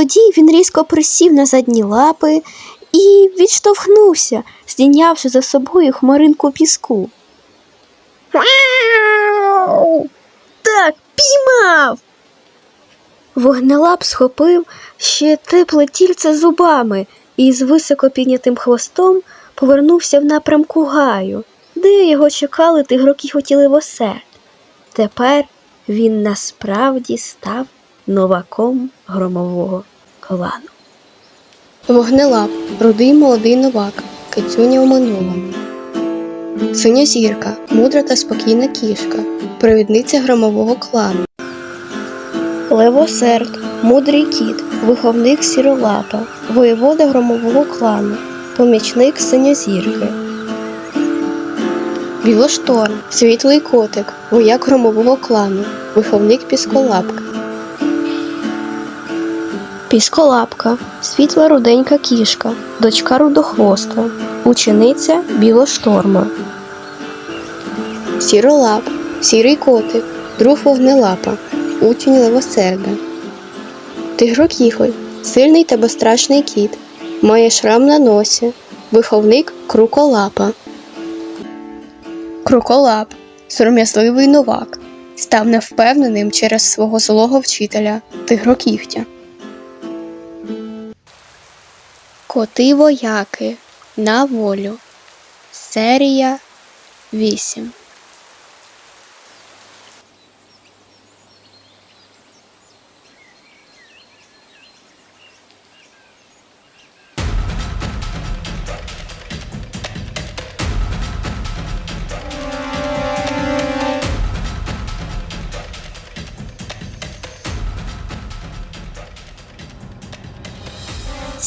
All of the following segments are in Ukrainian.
Тоді він різко присів на задні лапи і відштовхнувся, здійнявши за собою хмаринку піску. Так, піймав. Вогнелап схопив ще тепле тільце зубами і з високо піднятим хвостом повернувся в напрямку гаю, де його чекали тигроки хотіли серд. Тепер він насправді став новаком громового клану. Вогнелап, рудий молодий новак, кицюня у минулому. Зірка, мудра та спокійна кішка, провідниця громового клану. Левосерд, мудрий кіт, виховник сіролапа, воєвода громового клану, помічник синьозірки. Білошторм, світлий котик, вояк громового клану, виховник пісколапка. Пісколапка, світла руденька кішка, дочка рудохвоста, учениця білошторма. Сіролап, сірий котик, друг вогнелапа, учень левосерда. Тигрокіхоль, сильний та безстрашний кіт, має шрам на носі, виховник круколапа. Круколап, сором'язливий новак, став невпевненим через свого злого вчителя тигрокігтя. Коти вояки на волю. Серія 8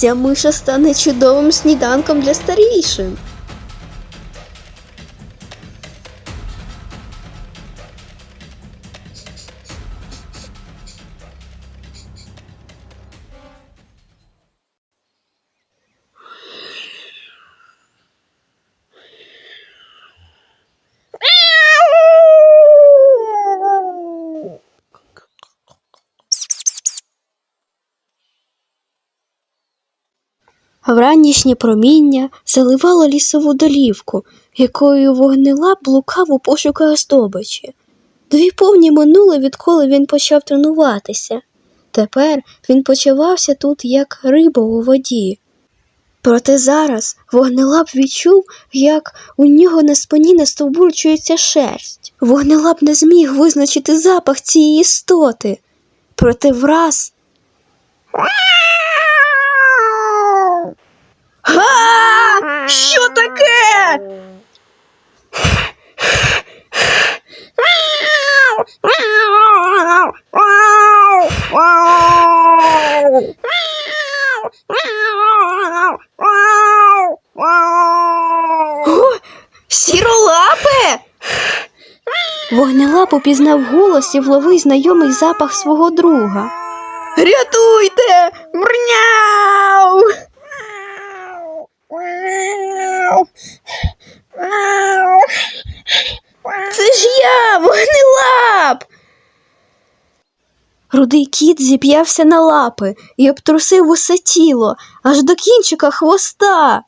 Ця миша стане чудовим сніданком для старішин. Вранішнє проміння заливало лісову долівку, якою вогнелап блукав у пошуках здобичі. Дві повні минули, відколи він почав тренуватися. Тепер він почувався тут як риба у воді. Проте зараз вогнелап відчув, як у нього на спині настовбурчується шерсть. Вогнелап не зміг визначити запах цієї істоти. Проте враз Га! Що таке? О, Сіролапе! Вогнелап упізнав голос і вловив знайомий запах свого друга. Рятуйте! Мрняу! Це ж я, вогнелап. Рудий кіт зіп'явся на лапи і обтрусив усе тіло аж до кінчика хвоста.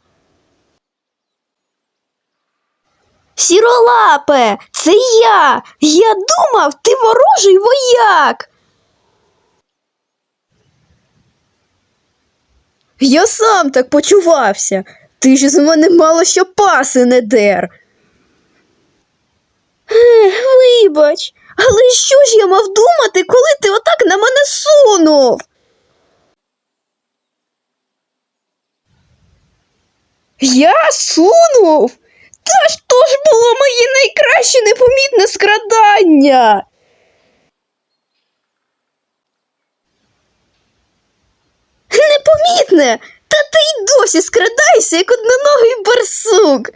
Сіролапе, це я. Я думав, ти ворожий вояк. Я сам так почувався. Ти ж з мене мало що паси не дер. Вибач, але що ж я мав думати, коли ти отак на мене сунув? Я сунув? Та ж то ж було моє найкраще непомітне скрадання. Непомітне? Та ти й досі скрадайся, як одноногий барсук.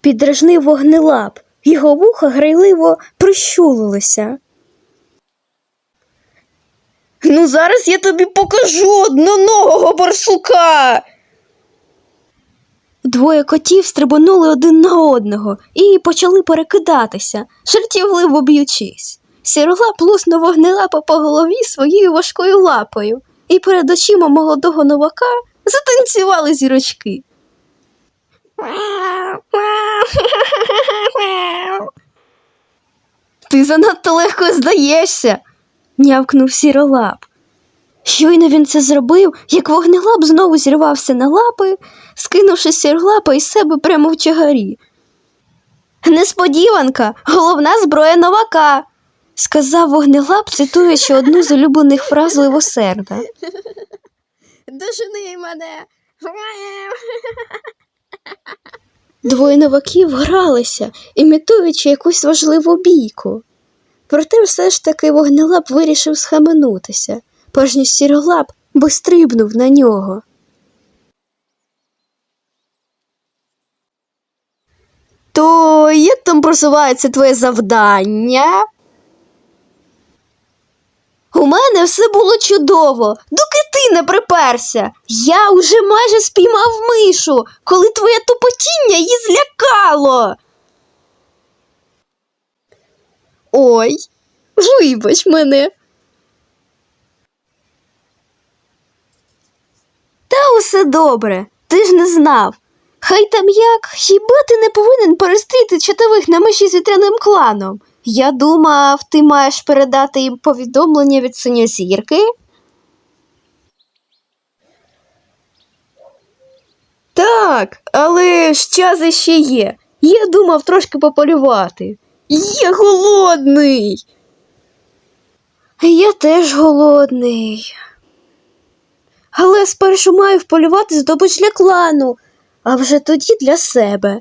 Підражнив вогнелап, його вуха грайливо прищулилися. Ну, зараз я тобі покажу одноногого барсука. Двоє котів стрибонули один на одного і почали перекидатися, жартівливо б'ючись. Сіролап луснув вогнелапа по голові своєю важкою лапою, і перед очима молодого новака затанцювали зірочки. Ти занадто легко здаєшся, нявкнув сіролап. Щойно він це зробив, як вогнелап знову зірвався на лапи, скинувши сірлапа із себе прямо в чагарі. Несподіванка, головна зброя новака, сказав вогнелап, цитуючи одну з улюблених фраз Ливосерда. Дожени мене. Двоє новаків гралися, імітуючи якусь важливу бійку. Проте все ж таки вогнелап вирішив схаменутися, перш ніж сіролап би стрибнув на нього. То як там просувається твоє завдання? У мене все було чудово, доки ти не приперся. Я уже майже спіймав мишу, коли твоє тупотіння її злякало. Ой, вибач мене. Та усе добре, ти ж не знав. Хай там як, хіба ти не повинен перестріти чотових на межі з вітряним кланом? Я думав, ти маєш передати їм повідомлення від синьозірки? Так, але ж час іще є. Я думав трошки пополювати. Я голодний. Я теж голодний. Але спершу маю вполювати здобич для клану, а вже тоді для себе.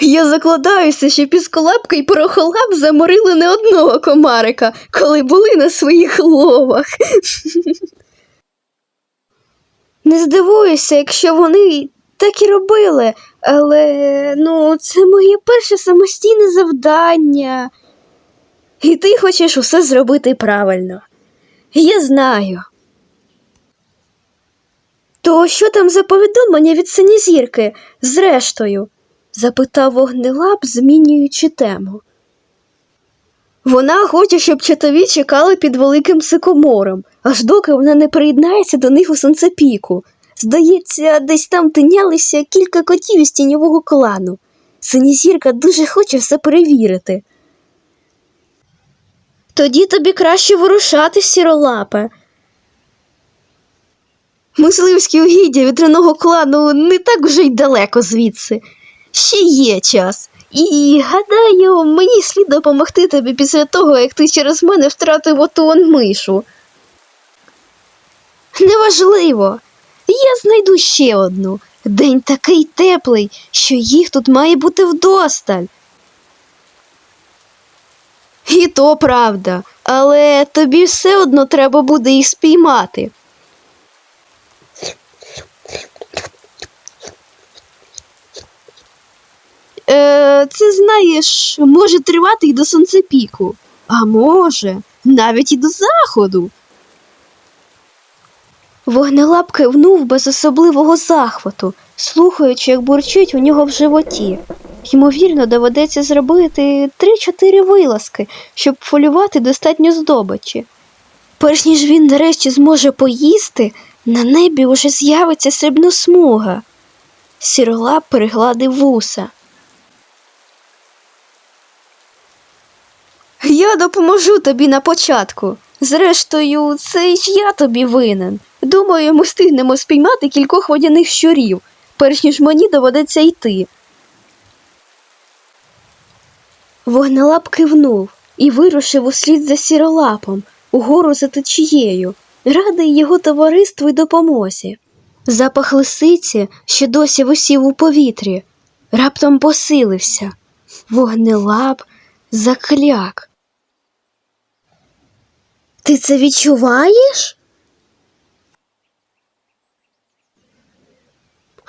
Я закладаюся, що пісколапка і порохолап заморили не одного комарика, коли були на своїх ловах. Не здивуюся, якщо вони так і робили, але ну, це моє перше самостійне завдання. І ти хочеш усе зробити правильно. Я знаю. То що там за повідомлення від синізірки, зрештою? Запитав вогнелап, змінюючи тему. Вона хоче, щоб чатові чекали під великим сикомором, аж доки вона не приєднається до них у сонцепіку. Здається, десь там тинялися кілька котів із тіньового клану. Синізірка дуже хоче все перевірити. Тоді тобі краще вирушати, сіролапе. Мисливські угіддя вітряного клану не так вже й далеко звідси. Ще є час. І гадаю, мені слід допомогти тобі після того, як ти через мене втратив оту он мишу. Неважливо. Я знайду ще одну. День такий теплий, що їх тут має бути вдосталь. І то правда, але тобі все одно треба буде їх спіймати. Е, це знаєш, може тривати і до сонцепіку, а може, навіть і до заходу. Вогнелап кивнув без особливого захвату, слухаючи, як бурчить у нього в животі. Ймовірно, доведеться зробити три-чотири вилазки, щоб полювати достатньо здобичі. Перш ніж він нарешті зможе поїсти, на небі уже з'явиться срібна смуга. Сіролап перегладив вуса. Я допоможу тобі на початку. Зрештою, це ж я тобі винен. Думаю, ми встигнемо спіймати кількох водяних щурів, перш ніж мені доведеться йти. Вогнелап кивнув і вирушив услід за сіролапом, угору за течією, радий його товариству й допомозі. Запах лисиці, що досі висів у повітрі, раптом посилився. Вогнелап закляк. Ти це відчуваєш?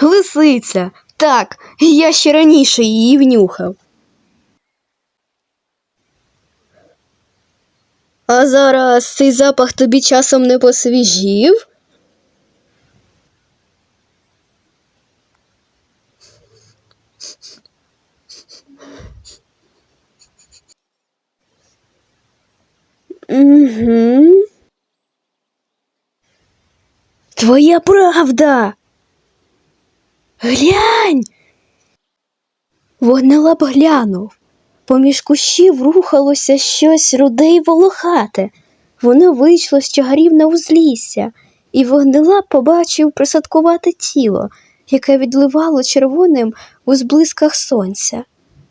Лисиця. Так, я ще раніше її внюхав. А зараз цей запах тобі часом не посвіжів? Угу. Твоя правда. Глянь. Вогнелап глянув. Поміж кущів рухалося щось руде й волохате. Воно вийшло з чагарів на узлісся, і вогнелап побачив присадкувате тіло, яке відливало червоним у зблисках сонця.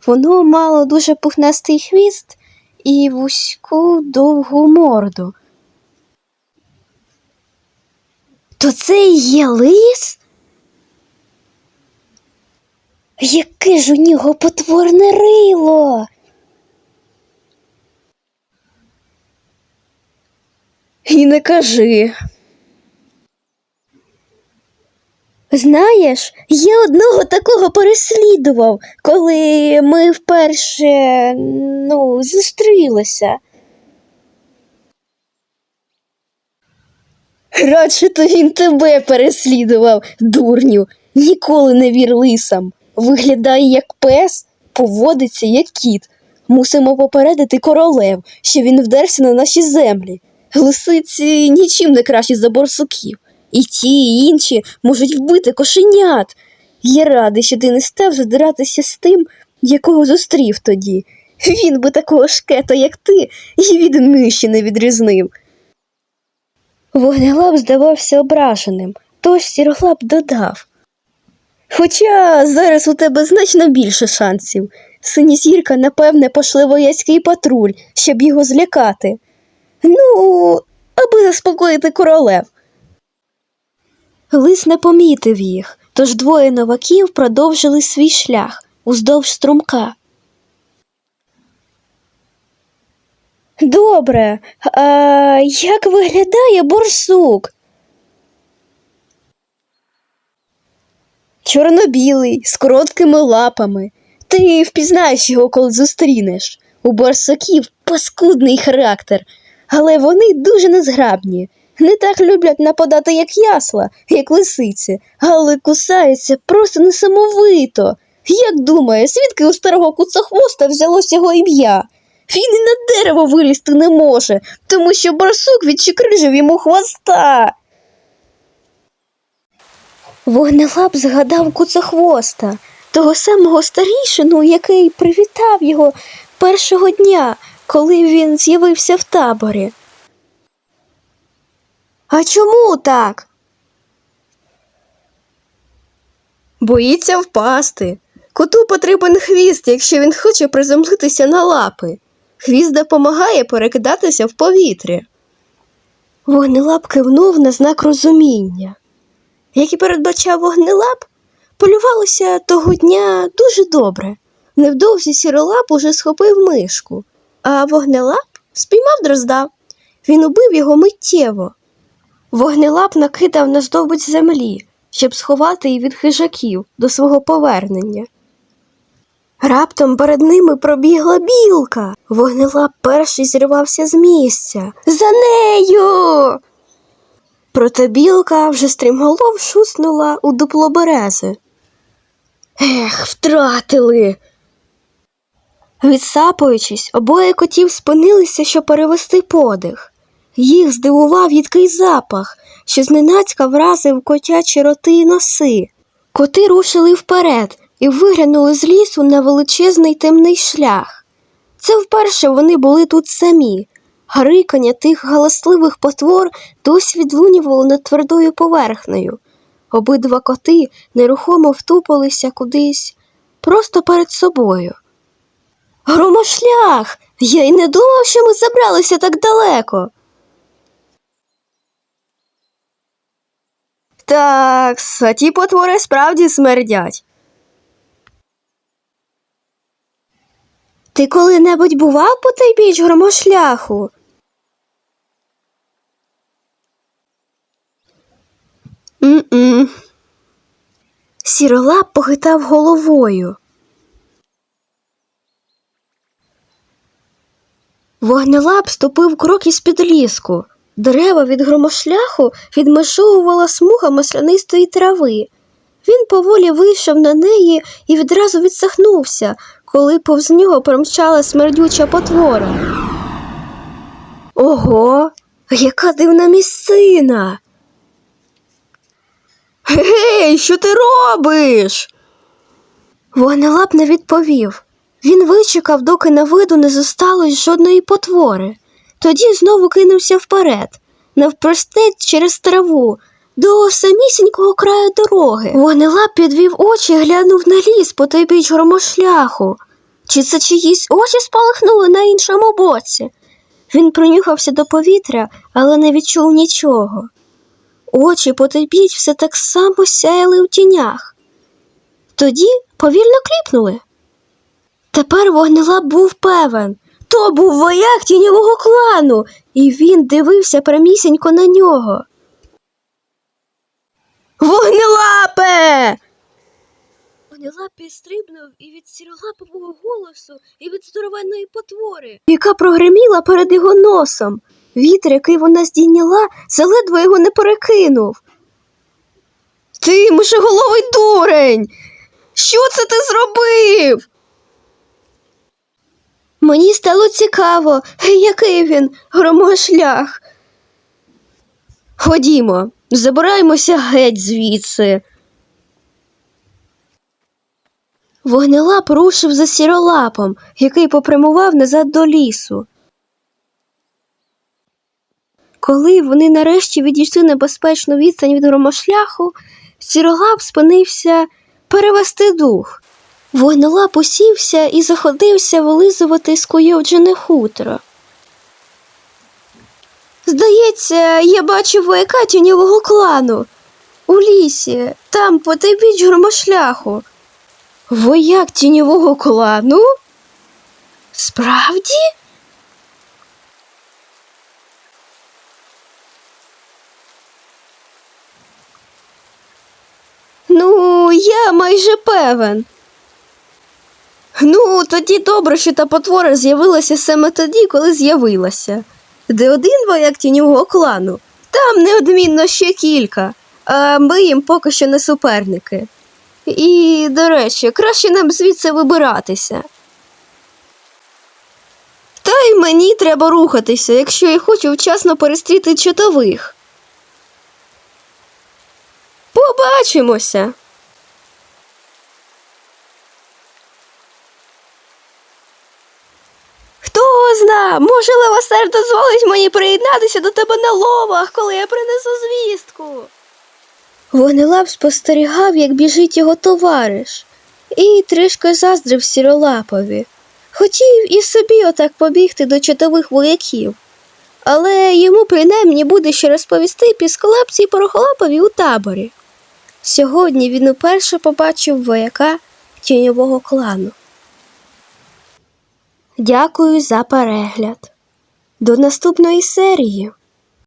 Воно мало дуже пухнастий хвіст і вузьку довгу морду. То це і є лис? Яке ж у нього потворне рило? І не кажи. Знаєш, я одного такого переслідував, коли ми вперше ну, зустрілися. Радше то він тебе переслідував, дурню. Ніколи не вір лисам. Виглядає як пес, поводиться як кіт. Мусимо попередити королев, що він вдерся на наші землі. Лисиці нічим не кращі за борсуків. І ті, і інші можуть вбити кошенят. Я радий, що ти не став задиратися з тим, якого зустрів тоді. Він би такого шкета, як ти, і від миші не відрізнив. Вогнелап здавався ображеним, тож сіроглап додав. Хоча зараз у тебе значно більше шансів. Синізірка, напевне, пошле вояцький патруль, щоб його злякати. Ну, аби заспокоїти королев. Лис не помітив їх, тож двоє новаків продовжили свій шлях уздовж струмка. Добре, а як виглядає борсук? Чорно-білий, з короткими лапами. Ти впізнаєш його, коли зустрінеш. У борсуків паскудний характер, але вони дуже незграбні. Не так люблять нападати, як ясла, як лисиці, але кусаються просто несамовито. Як думає, звідки у старого куцохвоста взялось його ім'я? Він і на дерево вилізти не може, тому що барсук відчикрижив йому хвоста. Вогнелап згадав куцохвоста, того самого старішину, який привітав його першого дня, коли він з'явився в таборі. А чому так? Боїться впасти. Коту потрібен хвіст, якщо він хоче приземлитися на лапи. Хвіст допомагає перекидатися в повітрі. Вогнелап кивнув на знак розуміння. Як і передбачав вогнелап, полювалося того дня дуже добре. Невдовзі сіролап уже схопив мишку, а вогнелап спіймав дрозда. Він убив його миттєво. Вогнелап накидав на здобич землі, щоб сховати її від хижаків до свого повернення. Раптом перед ними пробігла білка. Вогнелап перший зривався з місця. За нею. Проте білка вже стрімголов шуснула у дупло берези. Ех, втратили. Відсапуючись, обоє котів спинилися, щоб перевести подих. Їх здивував їдкий запах, що зненацька вразив котячі роти й носи. Коти рушили вперед і виглянули з лісу на величезний темний шлях. Це вперше вони були тут самі. Гарикання тих галасливих потвор досі відлунювало над твердою поверхнею. Обидва коти нерухомо втупилися кудись просто перед собою. Громошлях! Я й не думав, що ми забралися так далеко. Так, ті потвори справді смердять. Ти коли-небудь бував по той біч громошляху? М-м. Сіролап похитав головою. Вогнелап ступив крок із під ліску. Дерева від громошляху відмежовувала смуга маслянистої трави. Він поволі вийшов на неї і відразу відсахнувся, коли повз нього промчала смердюча потвора. Ого, яка дивна місцина. Гей, що ти робиш? Вогнелап не відповів. Він вичекав, доки на виду не зосталось жодної потвори. Тоді знову кинувся вперед, навпростець через траву, до самісінького краю дороги. Вогнелап підвів очі і глянув на ліс по той біч громошляху. Чи це чиїсь очі спалахнули на іншому боці? Він пронюхався до повітря, але не відчув нічого. Очі по все так само сяяли у тінях. Тоді повільно кліпнули. Тепер вогнелап був певен. То був вояк тіньового клану, і він дивився прямісінько на нього. Вогнелапе! Вогнелап підстрибнув і від сіролапового голосу, і від здоровенної потвори, яка прогреміла перед його носом. Вітер, який вона здійняла, заледве його не перекинув. Ти, мишоголовий дурень! Що це ти зробив? Мені стало цікаво, який він громошлях. Ходімо, забираємося геть звідси. Вогнелап рушив за сіролапом, який попрямував назад до лісу. Коли вони нарешті відійшли на безпечну відстань від громошляху, сіролап спинився перевести дух. Вогнелап усівся і заходився вилизувати скуйовджене хутро. Здається, я бачив вояка тіньового клану. У лісі, там по той громошляху. Вояк тіньового клану? Справді? Ну, я майже певен. Ну, тоді добре, що та потвора з'явилася саме тоді, коли з'явилася. Де один вояк тіньового клану, там неодмінно ще кілька, а ми їм поки що не суперники. І, до речі, краще нам звідси вибиратися. Та й мені треба рухатися, якщо я хочу вчасно перестріти чотових. Побачимося. Може Левасер дозволить мені приєднатися до тебе на ловах, коли я принесу звістку. Вогнелап спостерігав, як біжить його товариш, і трішки заздрив сіролапові. Хотів і собі отак побігти до чотових вояків, але йому принаймні буде що розповісти пісколапці і порохолапові у таборі. Сьогодні він уперше побачив вояка тіньового клану. Дякую за перегляд. До наступної серії.